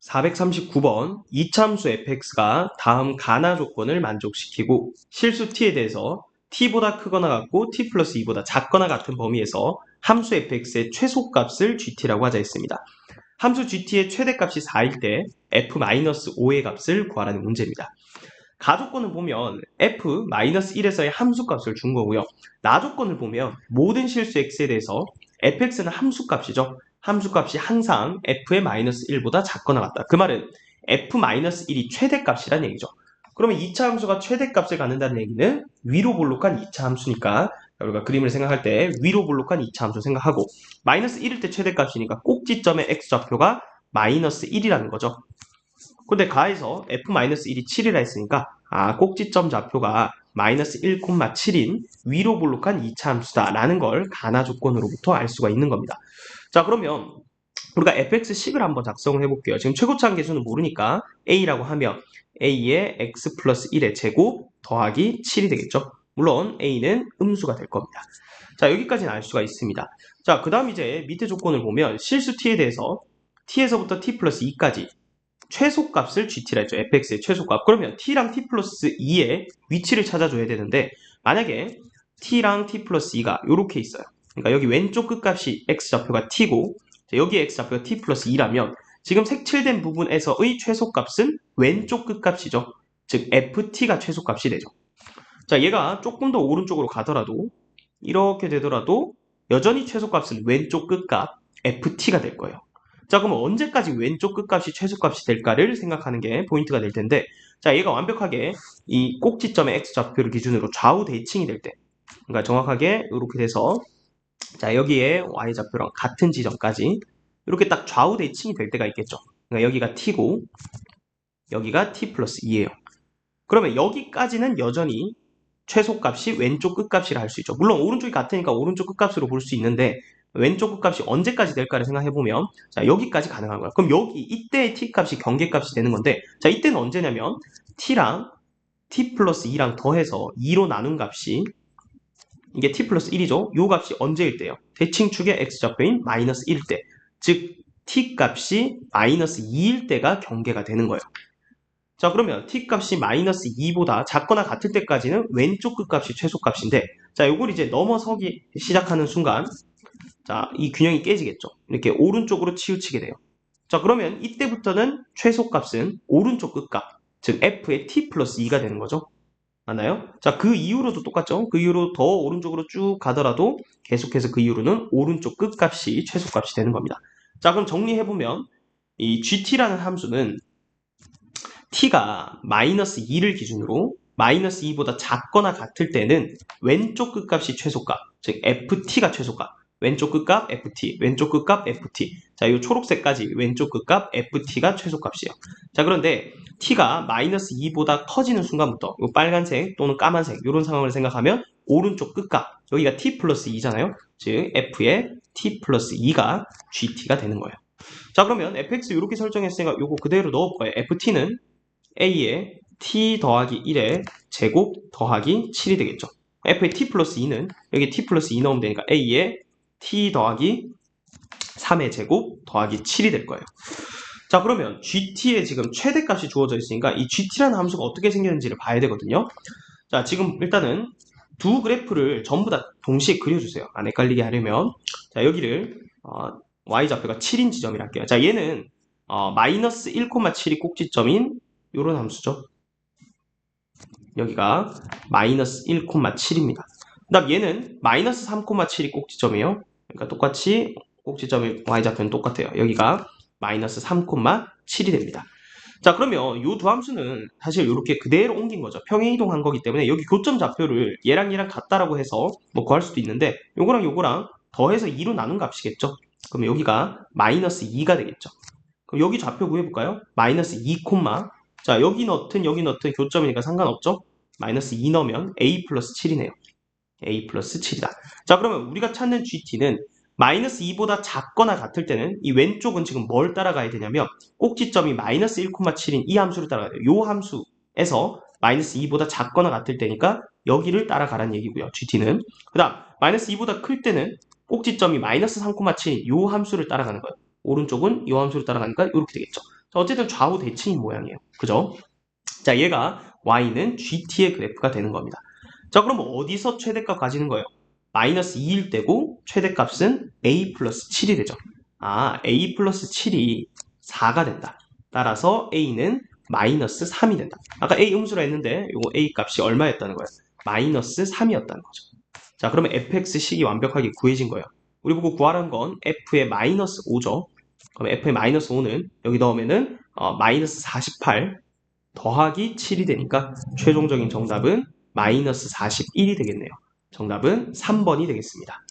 439번 이참수 fx가 다음 가나 조건을 만족시키고 실수 t에 대해서 t보다 크거나 같고 t 플러스 2보다 작거나 같은 범위에서 함수 fx의 최소값을 gt라고 하자 했습니다. 함수 gt의 최대값이 4일 때 f-5의 값을 구하라는 문제입니다. 가조건을 보면 f-1에서의 함수값을 준 거고요. 나조건을 보면 모든 실수 x에 대해서 fx는 함수값이죠. 함수값이 항상 f의 마이너스 1보다 작거나 같다. 그 말은 f-1이 최대값이란 얘기죠. 그러면 2차 함수가 최대값을 갖는다는 얘기는 위로 볼록한 2차 함수니까 우리가 그림을 생각할 때 위로 볼록한 2차 함수 생각하고 마이너스 1일 때 최대값이니까 꼭지점의 x좌표가 마이너스 1이라는 거죠. 근데 가에서 f-1이 7이라 했으니까 아 꼭지점 좌표가 마이너스 1,7인 위로 볼록한 2차 함수다라는 걸 가나 조건으로부터 알 수가 있는 겁니다. 자 그러면 우리가 fx10을 한번 작성을 해볼게요. 지금 최고차항 계수는 모르니까 a라고 하면 a의 x 플러스 1의 제곱 더하기 7이 되겠죠. 물론 a는 음수가 될 겁니다. 자 여기까지는 알 수가 있습니다. 자 그 다음 이제 밑에 조건을 보면 실수 t에 대해서 t에서부터 t 플러스 2까지 최소값을 gt라 했죠. fx의 최소값. 그러면 t랑 t 플러스 2의 위치를 찾아줘야 되는데 만약에 t랑 t 플러스 2가 이렇게 있어요. 그러니까 여기 왼쪽 끝값이 x좌표가 t고 여기 x좌표가 t 플러스 2라면 지금 색칠된 부분에서의 최소값은 왼쪽 끝값이죠. 즉 ft가 최소값이 되죠. 자 얘가 조금 더 오른쪽으로 가더라도 이렇게 되더라도 여전히 최소값은 왼쪽 끝값 ft가 될 거예요. 자 그럼 언제까지 왼쪽 끝값이 최소값이 될까를 생각하는 게 포인트가 될 텐데 자 얘가 완벽하게 이 꼭지점의 x좌표를 기준으로 좌우 대칭이 될 때 그러니까 정확하게 이렇게 돼서 자 여기에 y좌표랑 같은 지점까지 이렇게 딱 좌우 대칭이 될 때가 있겠죠. 그러니까 여기가 t고 여기가 t 플러스 2예요. 그러면 여기까지는 여전히 최소값이 왼쪽 끝값이라 할 수 있죠. 물론 오른쪽이 같으니까 오른쪽 끝값으로 볼 수 있는데 왼쪽 끝값이 언제까지 될까를 생각해보면 자 여기까지 가능한 거야. 그럼 여기 이때의 t값이 경계값이 되는 건데 자 이때는 언제냐면 t랑 t 플러스 2랑 더해서 2로 나눈 값이 이게 t 플러스 1이죠. 요 값이 언제일 때요? 대칭축의 x좌표인 마이너스 1일 때. 즉 t 값이 마이너스 2일 때가 경계가 되는 거예요. 자 그러면 t 값이 마이너스 2보다 작거나 같을 때까지는 왼쪽 끝값이 최소값인데 자 요걸 이제 넘어서기 시작하는 순간 자 이 균형이 깨지겠죠. 이렇게 오른쪽으로 치우치게 돼요. 자 그러면 이때부터는 최소값은 오른쪽 끝값 즉 f의 t 플러스 2가 되는 거죠. 맞나요? 자, 그 이후로도 똑같죠? 그 이후로 더 오른쪽으로 쭉 가더라도 계속해서 그 이후로는 오른쪽 끝값이 최소값이 되는 겁니다. 자, 그럼 정리해보면 이 gt라는 함수는 t가 마이너스 2를 기준으로 마이너스 2보다 작거나 같을 때는 왼쪽 끝값이 최소값, 즉 ft가 최소값, 왼쪽 끝값 ft, 왼쪽 끝값 ft. 자, 이 초록색까지 왼쪽 끝값 ft가 최소값이에요. 자, 그런데 t가 마이너스 2보다 커지는 순간부터 이 빨간색 또는 까만색 이런 상황을 생각하면 오른쪽 끝값 여기가 t 플러스 2잖아요. 즉 f의 t 플러스 2가 gt가 되는 거예요. 자, 그러면 fx 이렇게 설정했으니까 이거 그대로 넣을 거예요. ft는 a의 t 더하기 1의 제곱 더하기 7이 되겠죠. f의 t 플러스 2는 여기 t 플러스 2 넣으면 되니까 a의 t 더하기 3의 제곱 더하기 7이 될 거예요. 자 그러면 gt의 지금 최대값이 주어져 있으니까 이 gt라는 함수가 어떻게 생겼는지를 봐야 되거든요. 자 지금 일단은 두 그래프를 전부 다 동시에 그려주세요. 안 헷갈리게 하려면 자 여기를 어, y좌표가 7인 지점이라 할게요. 자 얘는 어, 마이너스 1,7이 꼭지점인 이런 함수죠. 여기가 마이너스 1,7입니다. 그 다음 얘는 마이너스 3,7이 꼭지점이에요. 그러니까 똑같이 꼭지점의 y좌표는 똑같아요. 여기가 마이너스 3,7이 됩니다. 자 그러면 이 두 함수는 사실 이렇게 그대로 옮긴 거죠. 평행 이동한 거기 때문에 여기 교점 좌표를 얘랑 얘랑 같다라고 해서 뭐 구할 수도 있는데 요거랑 요거랑 더해서 2로 나눈 값이겠죠. 그럼 여기가 마이너스 2가 되겠죠. 그럼 여기 좌표 구해볼까요? 마이너스 2, 자 여기 넣든 여기 넣든 교점이니까 상관없죠. 마이너스 2 넣으면 a 플러스 7이네요. A 플러스 7이다. 자 그러면 우리가 찾는 gt는 마이너스 2보다 작거나 같을 때는 이 왼쪽은 지금 뭘 따라가야 되냐면 꼭지점이 마이너스 1,7인 이 함수를 따라가야 돼요. 이 함수에서 마이너스 2보다 작거나 같을 때니까 여기를 따라가라는 얘기고요. gt는 그 다음 마이너스 2보다 클 때는 꼭지점이 마이너스 3,7인 이 함수를 따라가는 거예요. 오른쪽은 이 함수를 따라가니까 이렇게 되겠죠. 자, 어쨌든 좌우 대칭인 모양이에요. 그죠? 자, 얘가 y는 gt의 그래프가 되는 겁니다. 자, 그럼 어디서 최대값 가지는 거예요? 마이너스 2일 때고 최대값은 a 플러스 7이 되죠. 아, a 플러스 7이 4가 된다. 따라서 a는 마이너스 3이 된다. 아까 a 음수라 했는데 이거 a 값이 얼마였다는 거예요? 마이너스 3이었다는 거죠. 자, 그러면 fx식이 완벽하게 구해진 거예요. 우리 보고 구하라는 건 f의 마이너스 5죠. 그럼 f의 마이너스 5는 여기 넣으면은 어, 마이너스 48 더하기 7이 되니까 최종적인 정답은 마이너스 41이 되겠네요. 정답은 3번이 되겠습니다.